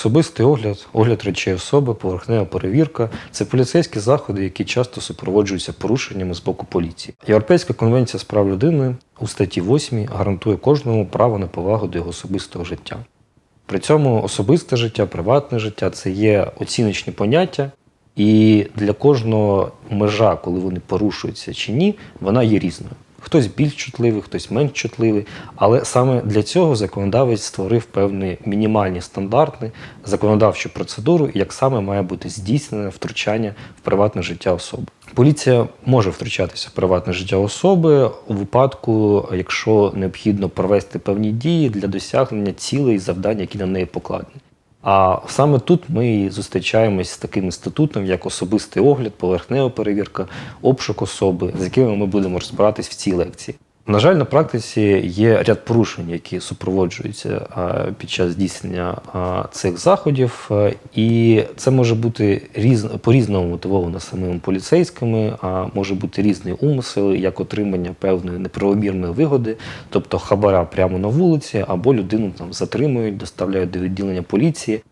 Особистий огляд, огляд речей особи, поверхнева перевірка це поліцейські заходи, які часто супроводжуються порушеннями з боку поліції. Європейська конвенція з прав людини у статті 8 гарантує кожному право на повагу до його особистого життя. При цьому особисте життя, приватне життя це є оціночні поняття, і для кожного межа, коли вони порушуються чи ні, вона є різною. Хтось більш чутливий, хтось менш чутливий. Але саме для цього законодавець створив певні мінімальні стандарти, законодавчу процедуру, як саме має бути здійснене втручання в приватне життя особи. Поліція може втручатися в приватне життя особи у випадку, якщо необхідно провести певні дії для досягнення цілей і завдань, які на неї покладені. А саме тут ми зустрічаємось з таким інститутом, як особистий огляд, поверхнева перевірка, обшук особи, з якими ми будемо розбиратись в цій лекції. На жаль, на практиці є ряд порушень, які супроводжуються під час здійснення цих заходів, і це може бути різ... по-різному мотивовано самими поліцейськими, а може бути різний умисел, як отримання певної неправомірної вигоди, тобто хабара прямо на вулиці, або людину там затримують, доставляють до відділення поліції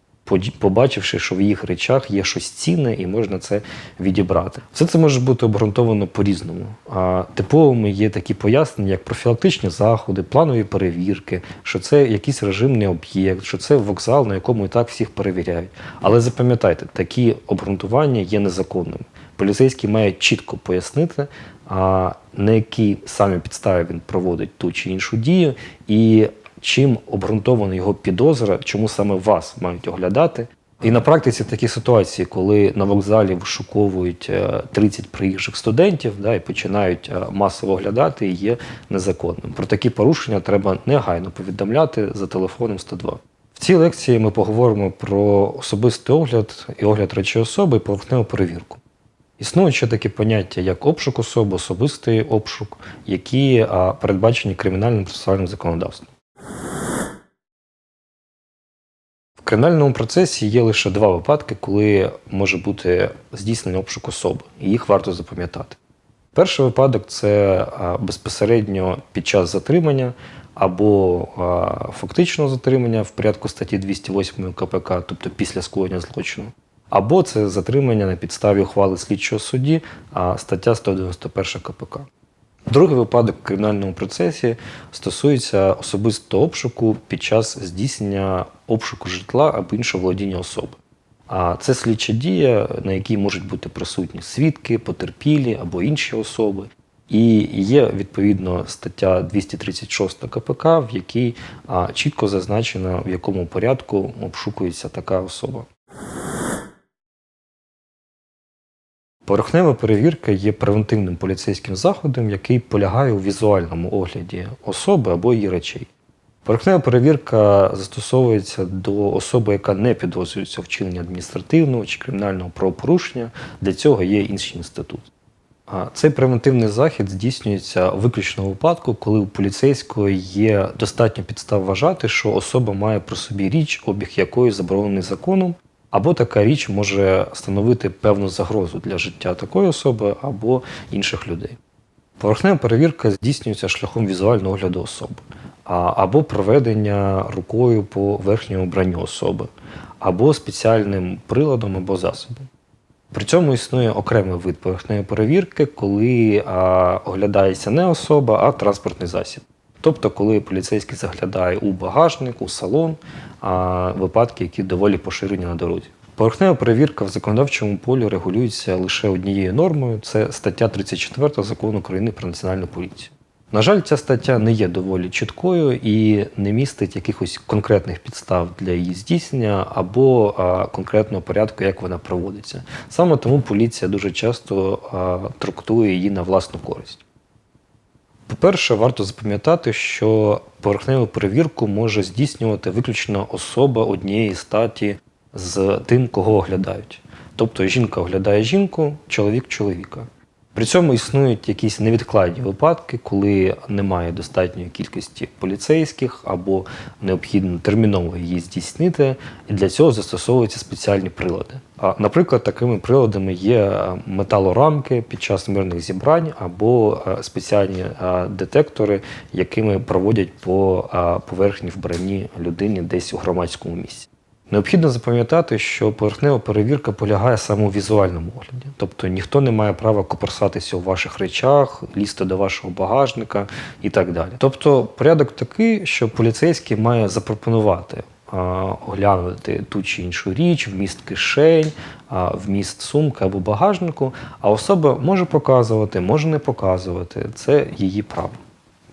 побачивши, що в їх речах є щось цінне і можна це відібрати. Все це може бути обґрунтовано по-різному. А типовими є такі пояснення, як профілактичні заходи, планові перевірки, що це якийсь режимний об'єкт, що це вокзал, на якому і так всіх перевіряють. Але запам'ятайте, такі обґрунтування є незаконними. Поліцейський має чітко пояснити, а на якій саме підставі він проводить ту чи іншу дію, і чим обґрунтована його підозра, чому саме вас мають оглядати. І на практиці такі ситуації, коли на вокзалі вишуковують е, 30 приїжджих студентів да, і починають е, масово оглядати, є незаконним. Про такі порушення треба негайно повідомляти за телефоном 102. В цій лекції ми поговоримо про особистий огляд і огляд речей особи і поверхневу перевірку. Існують ще такі поняття, як обшук особи, особистий обшук, які передбачені кримінальним процесуальним законодавством. В кримінальному процесі є лише два випадки, коли може бути здійснений обшук особи, і їх варто запам'ятати. Перший випадок це безпосередньо під час затримання або фактичного затримання в порядку статті 208 КПК, тобто після скоєння злочину, або це затримання на підставі ухвали слідчого судді, стаття 191 КПК. Другий випадок в кримінальному процесі стосується особистого обшуку під час здійснення обшуку житла або іншого володіння особи. А це слідча дія, на якій можуть бути присутні свідки, потерпілі або інші особи. І є відповідно стаття 236 КПК, в якій чітко зазначено, в якому порядку обшукується така особа. Поверхнева перевірка є превентивним поліцейським заходом, який полягає у візуальному огляді особи або її речей. Поверхнева перевірка застосовується до особи, яка не підозрюється у вчиненні адміністративного чи кримінального правопорушення. Для цього є інший інститут. Цей превентивний захід здійснюється виключно у випадку, коли у поліцейського є достатньо підстав вважати, що особа має при собі річ, обіг якої заборонений законом, або така річ може становити певну загрозу для життя такої особи або інших людей. Поверхнева перевірка здійснюється шляхом візуального огляду особи, або проведення рукою по верхньому вбранню особи, або спеціальним приладом або засобом. При цьому існує окремий вид поверхневої перевірки, коли оглядається не особа, а транспортний засіб. Тобто, коли поліцейський заглядає у багажник, у салон, а, випадки, які доволі поширені на дорозі. Поверхнева перевірка в законодавчому полі регулюється лише однією нормою це стаття 34 закону України про національну поліцію. На жаль, ця стаття не є доволі чіткою і не містить якихось конкретних підстав для її здійснення або а, конкретного порядку, як вона проводиться. Саме тому поліція дуже часто а, трактує її на власну користь. По-перше, варто запам'ятати, що поверхневу перевірку може здійснювати виключно особа однієї статі з тим, кого оглядають. Тобто жінка оглядає жінку, чоловік чоловіка. При цьому існують якісь невідкладні випадки, коли немає достатньої кількості поліцейських або необхідно терміново її здійснити, і для цього застосовуються спеціальні прилади. Наприклад, такими приладами є е, металорамки під час мирних зібрань або е, спеціальні е, детектори, якими проводять по поверхні вбранні людині десь у громадському місці. Необхідно запам'ятати, що поверхнева перевірка полягає саме у візуальному огляді. Тобто ніхто не має права коперсатися у ваших речах, лізти до вашого багажника і так далі. Тобто порядок такий, що поліцейський має запропонувати оглянути ту чи іншу річ, вміст кишень, вміст сумки або багажнику, а особа може показувати, може не показувати. Це її право.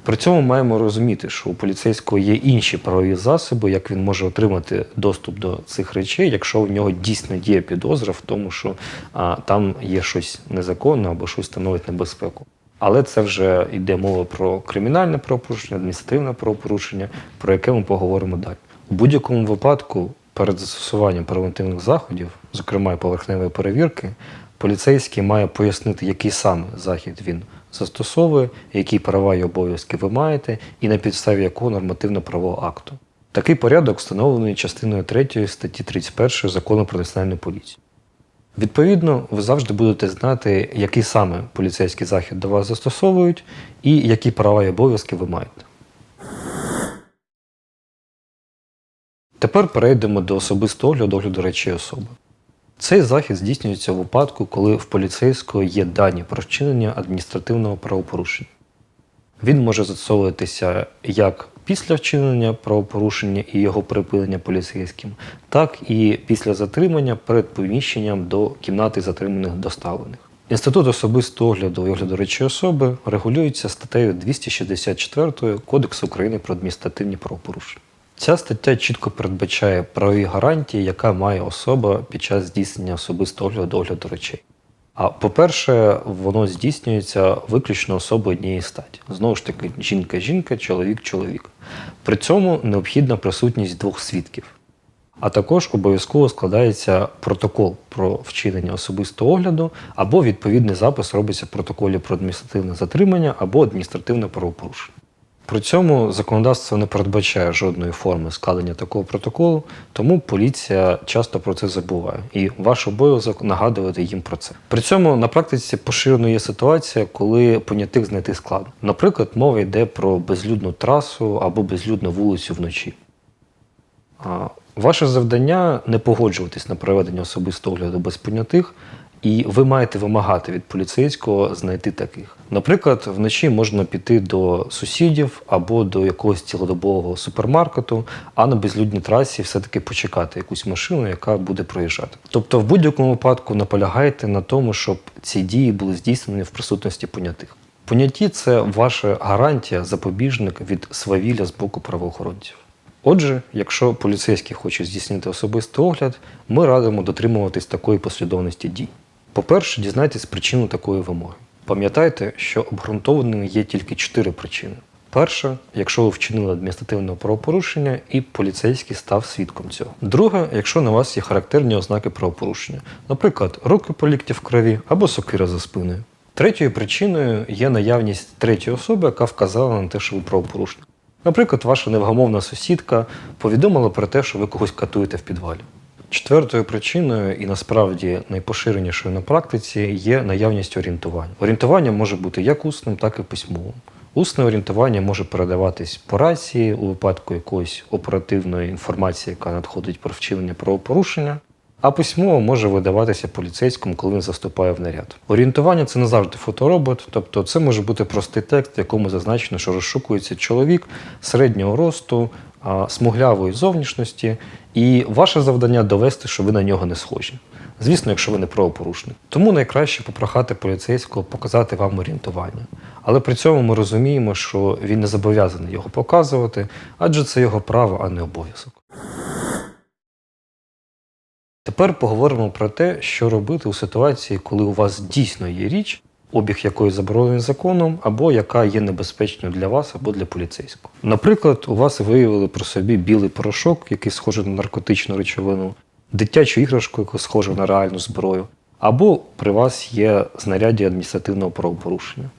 При цьому маємо розуміти, що у поліцейського є інші правові засоби, як він може отримати доступ до цих речей, якщо у нього дійсно є підозра в тому, що а, там є щось незаконне або щось становить небезпеку. Але це вже йде мова про кримінальне правопорушення, адміністративне правопорушення, про яке ми поговоримо далі. У будь-якому випадку перед застосуванням превентивних заходів, зокрема поверхневої перевірки, поліцейський має пояснити, який саме захід він застосовує, які права і обов'язки ви маєте, і на підставі якого нормативно-правового акту. Такий порядок встановлений частиною 3 статті 31 закону про національну поліцію. Відповідно, ви завжди будете знати, який саме поліцейський захід до вас застосовують і які права і обов'язки ви маєте. Тепер перейдемо до особистого огляду огляду речей особи. Цей захід здійснюється у випадку, коли в поліцейського є дані про вчинення адміністративного правопорушення. Він може застосовуватися як після вчинення правопорушення і його припинення поліцейським, так і після затримання перед поміщенням до кімнати затриманих доставлених. Інститут особистого огляду і огляду речей особи регулюється статтею 264 Кодексу України про адміністративні правопорушення. Ця стаття чітко передбачає правові гарантії, яка має особа під час здійснення особистого огляду огляду речей. А по-перше, воно здійснюється виключно особою однієї статі. Знову ж таки, жінка-жінка, чоловік-чоловік. При цьому необхідна присутність двох свідків. А також обов'язково складається протокол про вчинення особистого огляду, або відповідний запис робиться в протоколі про адміністративне затримання або адміністративне правопорушення. При цьому законодавство не передбачає жодної форми складення такого протоколу, тому поліція часто про це забуває, і ваш обов'язок нагадувати їм про це. При цьому на практиці поширено є ситуація, коли понятих знайти складно. Наприклад, мова йде про безлюдну трасу або безлюдну вулицю вночі. Ваше завдання не погоджуватись на проведення особистого огляду без понятих, і ви маєте вимагати від поліцейського знайти таких. Наприклад, вночі можна піти до сусідів або до якогось цілодобового супермаркету, а на безлюдній трасі все-таки почекати якусь машину, яка буде проїжджати. Тобто, в будь-якому випадку наполягайте на тому, щоб ці дії були здійснені в присутності понятих. Поняті це ваша гарантія, запобіжник від свавілля з боку правоохоронців. Отже, якщо поліцейський хоче здійснити особистий огляд, ми радимо дотримуватись такої послідовності дій. По-перше, дізнайтесь причину такої вимоги. Пам'ятайте, що обґрунтованими є тільки чотири причини. Перша, якщо ви вчинили адміністративне правопорушення і поліцейський став свідком цього. Друге, якщо на вас є характерні ознаки правопорушення, наприклад, руки по лікті в крові або сокира за спиною. Третьою причиною є наявність третьої особи, яка вказала на те, що ви правопорушник. Наприклад, ваша невгамовна сусідка повідомила про те, що ви когось катуєте в підвалі. Четвертою причиною, і насправді найпоширенішою на практиці, є наявність орієнтування. Орієнтування може бути як усним, так і письмовим. Усне орієнтування може передаватись по рації у випадку якоїсь оперативної інформації, яка надходить про вчинення правопорушення, а письмово може видаватися поліцейському, коли він заступає в наряд. Орієнтування це не завжди фоторобот, тобто це може бути простий текст, в якому зазначено, що розшукується чоловік середнього росту, смуглявої зовнішності, і ваше завдання довести, що ви на нього не схожі. Звісно, якщо ви не правопорушник. Тому найкраще попрохати поліцейського показати вам орієнтування. Але при цьому ми розуміємо, що він не зобов'язаний його показувати, адже це його право, а не обов'язок. Тепер поговоримо про те, що робити у ситуації, коли у вас дійсно є річ, обіг якої заборонений законом, або яка є небезпечною для вас або для поліцейського. Наприклад, у вас виявили про собі білий порошок, який схожий на наркотичну речовину, дитячу іграшку, яка схожа на реальну зброю, або при вас є знаряддя адміністративного правопорушення.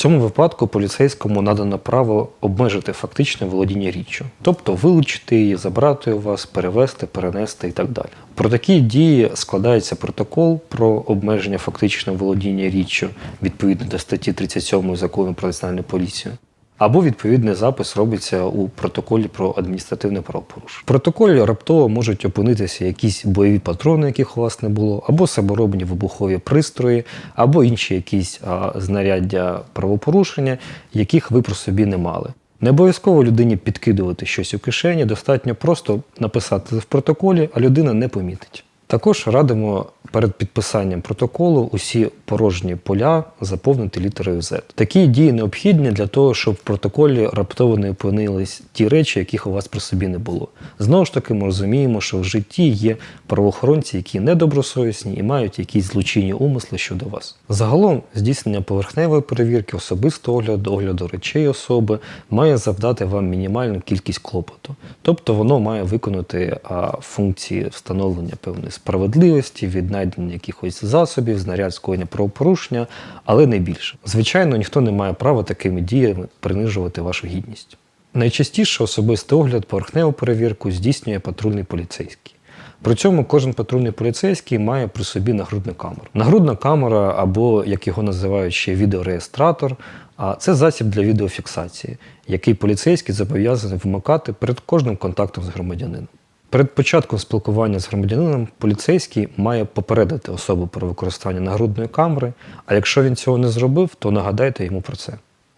Цьому випадку поліцейському надано право обмежити фактичне володіння річчю, тобто вилучити її, забрати у вас, перевести, перенести і так далі. Про такі дії складається протокол про обмеження фактичного володіння річчю відповідно до статті 37 закону про національну поліцію. Або відповідний запис робиться у протоколі про адміністративне правопорушення. В протоколі раптово можуть опинитися якісь бойові патрони, яких у вас не було, або саморобні вибухові пристрої, або інші якісь а, знаряддя правопорушення, яких ви про собі не мали. Не обов'язково людині підкидувати щось у кишені, достатньо просто написати в протоколі, а людина не помітить. Також радимо перед підписанням протоколу усі порожні поля заповнити літерою Z. Такі дії необхідні для того, щоб в протоколі раптово не опинились ті речі, яких у вас при собі не було. Знову ж таки, ми розуміємо, що в житті є правоохоронці, які недобросовісні і мають якісь злочинні умисли щодо вас. Загалом, здійснення поверхневої перевірки, особистого огляду, огляду речей особи має завдати вам мінімальну кількість клопоту. Тобто воно має виконати функції встановлення певної справедливості, віднайдення якихось засобів, знаряд скоєння правопорушення, але не більше. Звичайно, ніхто не має права такими діями принижувати вашу гідність. Найчастіше особистий огляд поверхневу перевірку здійснює патрульний поліцейський. При цьому кожен патрульний поліцейський має при собі нагрудну камеру. Нагрудна камера, або як його називають ще відеореєстратор, а це засіб для відеофіксації, який поліцейський зобов'язаний вмикати перед кожним контактом з громадянином. Перед початком спілкування з громадянином поліцейський має попередити особу про використання нагрудної камери, а якщо він цього не зробив, то нагадайте йому про це.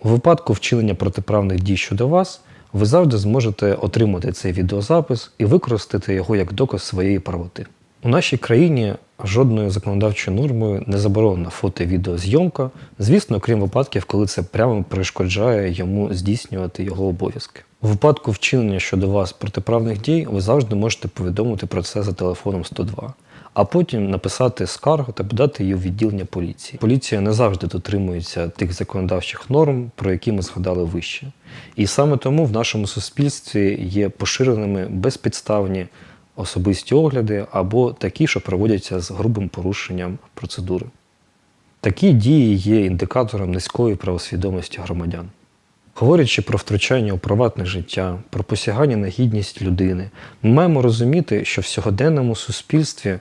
У випадку вчинення протиправних дій щодо вас, ви завжди зможете отримати цей відеозапис і використати його як доказ своєї правоти. У нашій країні жодною законодавчою нормою не заборонена фото і відеозйомка, звісно, крім випадків, коли це прямо перешкоджає йому здійснювати його обов'язки. У випадку вчинення щодо вас протиправних дій ви завжди можете повідомити про це за телефоном 102, а потім написати скаргу та подати її у відділення поліції. Поліція не завжди дотримується тих законодавчих норм, про які ми згадали вище. І саме тому в нашому суспільстві є поширеними безпідставні особисті огляди або такі, що проводяться з грубим порушенням процедури. Такі дії є індикатором низької правосвідомості громадян. Говорячи про втручання у приватне життя, про посягання на гідність людини, ми маємо розуміти, що в сьогоденному суспільстві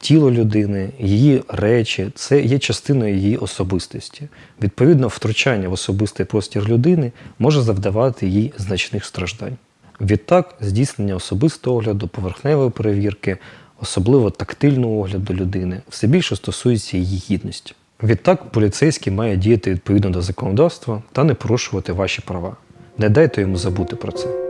тіло людини, її речі це є частиною її особистості. Відповідно, втручання в особистий простір людини може завдавати їй значних страждань. Відтак, здійснення особистого огляду, поверхневої перевірки, особливо тактильного огляду людини, все більше стосується її гідності. Відтак, поліцейський має діяти відповідно до законодавства та не порушувати ваші права. Не дайте йому забути про це.